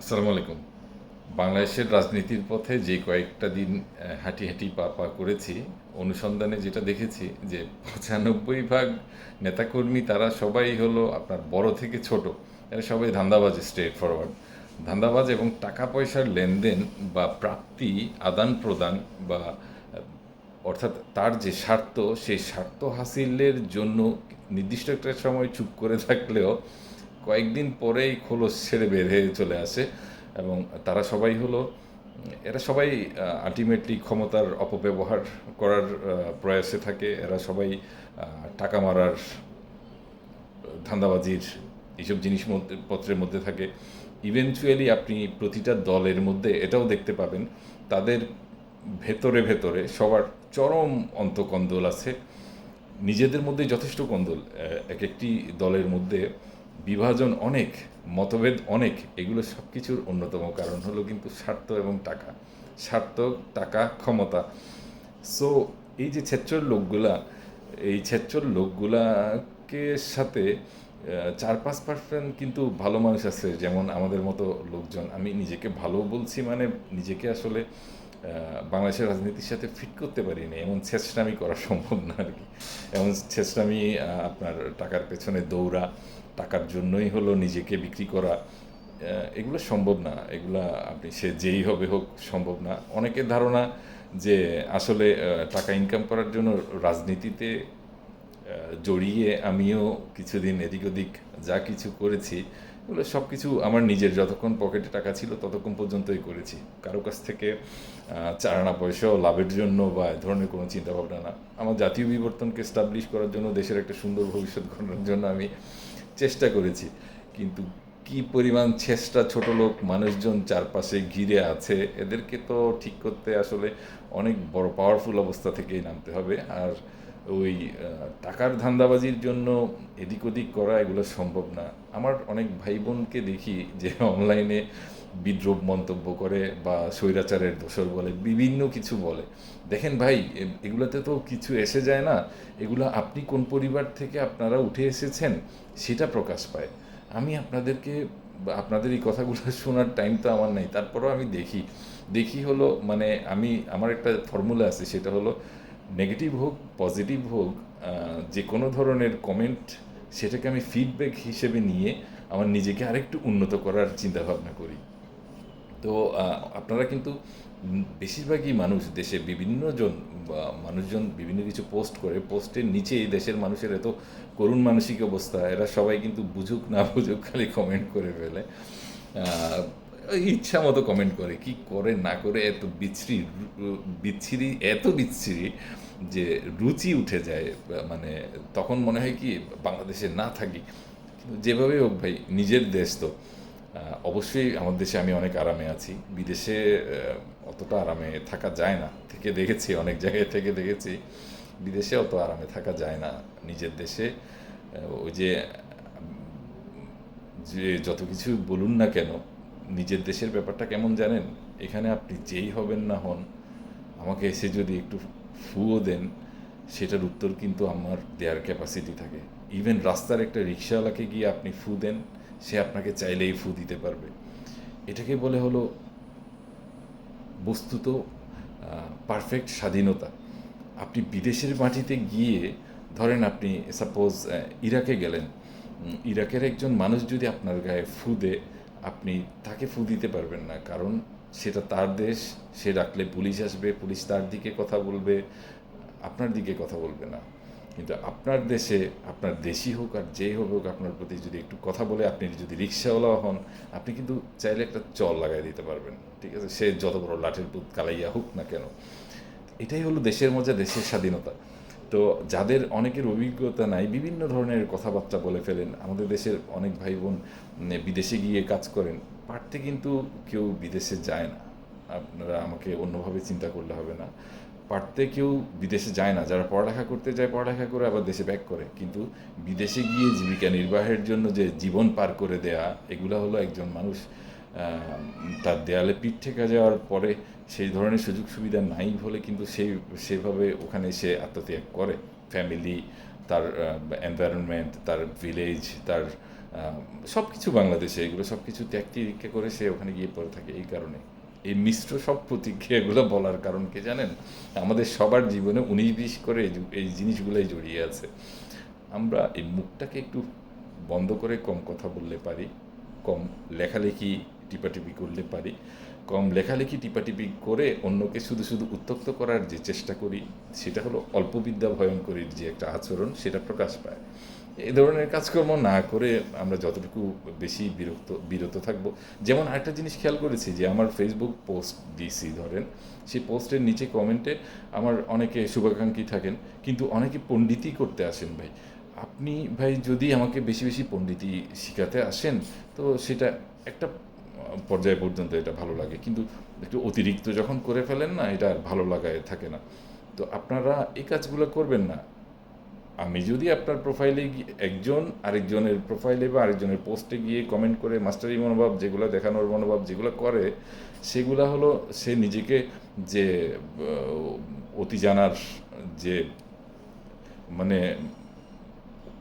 আসসালামু আলাইকুম। বাংলাদেশের রাজনীতির পথে যে কয়েকটা দিন হাঁটি হাঁটি পা পা করেছি, অনুসন্ধানে যেটা দেখেছি যে পঁচানব্বই ভাগ নেতাকর্মী তারা সবাই হলো আপনার বড় থেকে ছোট। এরা সবাই ধান্দাবাজ স্ট্রেট ফরওয়ার্ড ধান্দাবাজ এবং টাকা পয়সার লেনদেন বা প্রাপ্তি, আদান প্রদান বা অর্থাৎ তার যে স্বার্থ, সেই স্বার্থ হাসিলের জন্য নির্দিষ্ট একটা সময় চুপ করে থাকলেও কয়েকদিন পরেই খোলস ছেড়ে হয়ে চলে আসে এবং তারা সবাই হলো, এরা সবাই আলটিমেটলি ক্ষমতার অপব্যবহার করার প্রয়াসে থাকে। এরা সবাই টাকা মারার, ধান্দাবাজির এইসব জিনিস পত্রের মধ্যে থাকে। ইভেনচুয়ালি আপনি প্রতিটা দলের মধ্যে এটাও দেখতে পাবেন, তাদের ভেতরে ভেতরে সবার চরম অন্তকন্দল আছে। নিজেদের মধ্যে যথেষ্ট কন্দল এক একটি দলের মধ্যে বিভাজন অনেক, মতভেদ অনেক, এগুলো সব কিছুর অন্যতম কারণ হলো কিন্তু স্বার্থ এবং টাকা। স্বার্থ, টাকা, ক্ষমতা। সো এই যে ছেচ্চর লোকগুলা, এই ছেচ্চর লোকগুলাকে সাথে চার পাঁচ পার্সেন্ট কিন্তু ভালো মানুষ আছে, যেমন আমাদের মতো লোকজন। আমি নিজেকে ভালো বলছি মানে নিজেকে আসলে বাংলাদেশের রাজনীতির সাথে ফিট করতে পারি না এমন ছেচরামি করা সম্ভব না আর কি। এমন ছেচরামি আপনার টাকার পেছনে দৌড়া টাকার জন্যই হলো নিজেকে বিক্রি করা এগুলো সম্ভব না। এগুলা আপনি সে যেই হবে হোক সম্ভব না। অনেকের ধারণা যে আসলে টাকা ইনকাম করার জন্য রাজনীতিতে জড়িয়ে আমিও কিছুদিন এদিক ওদিক যা কিছু করেছি এগুলো সব কিছু আমার নিজের যতক্ষণ পকেটে টাকা ছিল ততক্ষণ পর্যন্তই করেছি। কারও কাছ থেকে আহ, চার আনা পয়সাও লাভের জন্য বা এ ধরনের কোনো চিন্তাভাবনা না। আমার জাতীয় বিবর্তনকে স্টাবলিশ করার জন্য দেশের একটা সুন্দর ভবিষ্যৎ গড়ার জন্য আমি চেষ্টা করেছি। কিন্তু কি পরিমাণ চেষ্টা ছোট লোক, মানুষজন চারপাশে ঘিরে আছে, এদেরকে তো ঠিক করতে আসলে অনেক বড় পাওয়ারফুল অবস্থা থেকেই নামতে হবে। আর ওই টাকার ধান্দাবাজির জন্য এদিক ওদিক করা এগুলো সম্ভব না। আমার অনেক ভাই বোনকে দেখি যে অনলাইনে বিদ্রোপ মন্তব্য করে বা স্বৈরাচারের দোষর বলে, বিভিন্ন কিছু বলে। দেখেন ভাই এগুলোতে তো কিছু এসে যায় না। এগুলো আপনি কোন পরিবার থেকে আপনারা উঠে এসেছেন সেটা প্রকাশ পায়। আমি আপনাদেরকে, আপনাদের এই কথাগুলো শোনার টাইম তো আমার নেই। তারপরেও আমি দেখি। দেখি হলো মানে আমি, আমার একটা ফর্মুলা আছে, সেটা হলো নেগেটিভ হোক পজিটিভ হোক যে কোনো ধরনের কমেন্ট সেটাকে আমি ফিডব্যাক হিসেবে নিয়ে আমার নিজেকে আরেকটু উন্নত করার চিন্তাভাবনা করি। তো আপনারা কিন্তু বেশিরভাগই মানুষ দেশে বিভিন্ন জন মানুষজন বিভিন্ন কিছু পোস্ট করে পোস্টের নিচে এই দেশের মানুষের এত করুণ মানসিক অবস্থা, এরা সবাই কিন্তু বুঝুক না বুঝুক খালি কমেন্ট করে ফেলে। ইচ্ছা মতো কমেন্ট করে, কি করে না করে এত বিচ্ছিরি বিচ্ছিরি, এত বিচ্ছিরি যে রুচি উঠে যায় মানে তখন মনে হয় কি, বাংলাদেশে না থাকি। কিন্তু যেভাবে হোক ভাই, নিজের দেশ তো। অবশ্যই আমার দেশে আমি অনেক আরামে আছি। বিদেশে অতটা আরামে থাকা যায় না। থেকে দেখেছি, অনেক জায়গায় থেকে দেখেছি। বিদেশে অত আরামে থাকা যায় না। নিজের দেশে ওই যে যে যত কিছু বলুন না কেন, নিজের দেশের ব্যাপারটা কেমন জানেন? এখানে আপনি যেই হবেন না হন, আমাকে এসে যদি একটু ফুও দেন, সেটার উত্তর কিন্তু আমার দেয়ার ক্যাপাসিটি থাকে। ইভেন রাস্তার একটা রিক্সাওয়ালাকে গিয়ে আপনি ফু দেন সে আপনাকে চাইলেই ফু দিতে পারবে। এটাকে বলে হলো বস্তুত পারফেক্ট স্বাধীনতা। আপনি বিদেশের মাটিতে গিয়ে ধরেন আপনি সাপোজ ইরাকে গেলেন। ইরাকের একজন মানুষ যদি আপনার গায়ে ফু দেয় আপনি তাকে ফু দিতে পারবেন না। কারণ সেটা তার দেশ, সে ডাকলে পুলিশ আসবে, পুলিশ তার দিকে কথা বলবে, আপনার দিকে কথা বলবে না। কিন্তু আপনার দেশে, আপনার দেশি হোক আর যেই হোক হোক আপনার প্রতি যদি একটু কথা বলে আপনি যদি রিক্সাওয়ালা হন, আপনি কিন্তু চাইলে একটা চল লাগাই দিতে পারবেন। ঠিক আছে? সে যত বড় লাঠের পুত কালাইয়া হোক না কেন। এটাই হলো দেশের মজা, দেশের স্বাধীনতা। তো যাদের অনেকের অভিজ্ঞতা নাই, বিভিন্ন ধরনের কথাবার্তা বলে ফেলেন, আমাদের দেশের অনেক ভাই বোন বিদেশে গিয়ে কাজ করেন, পারতে কিন্তু কেউ বিদেশে যায় না। আপনারা আমাকে অন্যভাবে চিন্তা করলে হবে না। পারতে কেউ বিদেশে যায় না। যারা পড়ালেখা করতে যায়, পড়ালেখা করে আবার দেশে ব্যাক করে। কিন্তু বিদেশে গিয়ে জীবিকা নির্বাহের জন্য যে জীবন পার করে দেয়া, এগুলো হলো একজন মানুষ তার দেয়ালে পিঠ ঠেকা যাওয়ার পরে সেই ধরনের সুযোগ সুবিধা নাই বলে কিন্তু সেই সেভাবে ওখানে সে আত্মত্যাগ করে। ফ্যামিলি তার এনভায়রনমেন্ট তার ভিলেজ তার সব কিছু বাংলাদেশে। এগুলো সব কিছু ত্যাগ করে সে ওখানে গিয়ে পড়ে থাকে এই কারণে। এই মিশ্র সব প্রতিক্রিয়াগুলো বলার কারণ কে জানেন? আমাদের সবার জীবনে উনিশ বিশ করে এই জিনিসগুলোই জড়িয়ে আছে। আমরা এই মুখটাকে একটু বন্ধ করে কম কথা বললে পারি, কম লেখালেখি টিপাটিপি করলে পারি। কম লেখালেখি টিপাটিপি করে অন্যকে শুধু শুধু উত্তক্ত করার যে চেষ্টা করি, সেটা হলো অল্পবিদ্যা ভয়ঙ্করীর যে একটা আচরণ, সেটা প্রকাশ পায়। এই ধরনের কাজকর্ম না করে আমরা যতটুকু বেশি বিরক্ত, বিরত থাকব। যেমন আরেকটা জিনিস খেয়াল করেছি যে আমার ফেসবুক পোস্ট দিছি ধরেন, সেই পোস্টের নিচে কমেন্টে আমার অনেকে শুভাকাঙ্ক্ষী থাকেন, কিন্তু অনেকে পণ্ডিতই করতে আসেন ভাই। আপনি ভাই যদি আমাকে বেশি বেশি পণ্ডিতি শিখাতে আসেন, তো সেটা একটা পর্যায় পর্যন্ত এটা ভালো লাগে। কিন্তু একটু অতিরিক্ত যখন করে ফেলেন না, এটা আর ভালো লাগায় থাকে না। তো আপনারা এই কাজগুলো করবেন না। আমি যদি আপনার প্রোফাইলে একজন আরেকজনের প্রোফাইলে বা আরেকজনের পোস্টে গিয়ে কমেন্ট করে, মাস্টারি মনোভাব, যেগুলো দেখানোর মনোভাব, যেগুলো করে, সেগুলো হলো সে নিজেকে যে অতি জানার যে মানে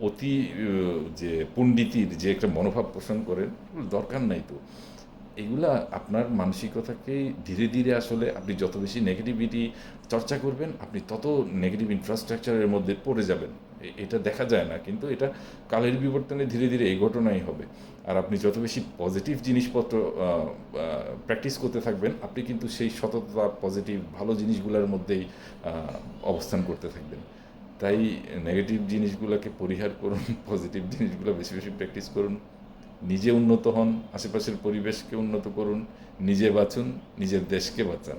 অতি যে পণ্ডিতির যে একটা মনোভাব পোষণ করেন দরকার নাই তো। এগুলা আপনার মানসিকতাকেই ধীরে ধীরে আসলে আপনি যত বেশি নেগেটিভিটি চর্চা করবেন, আপনি তত নেগেটিভ ইনফ্রাস্ট্রাকচারের মধ্যে পড়ে যাবেন। এটা দেখা যায় না, কিন্তু এটা কালের বিবর্তনে ধীরে ধীরে এই ঘটনাই হবে। আর আপনি যত বেশি পজিটিভ জিনিসপত্র প্র্যাকটিস করতে থাকবেন, আপনি কিন্তু সেই সততা পজিটিভ ভালো জিনিসগুলোর মধ্যেই অবস্থান করতে থাকবেন। তাই নেগেটিভ জিনিসগুলোকে পরিহার করুন পজিটিভ জিনিসগুলো বেশি বেশি প্র্যাকটিস করুন। নিজে উন্নত হন আশেপাশের পরিবেশকে উন্নত করুন নিজে বাঁচুন নিজের দেশকে বাঁচান।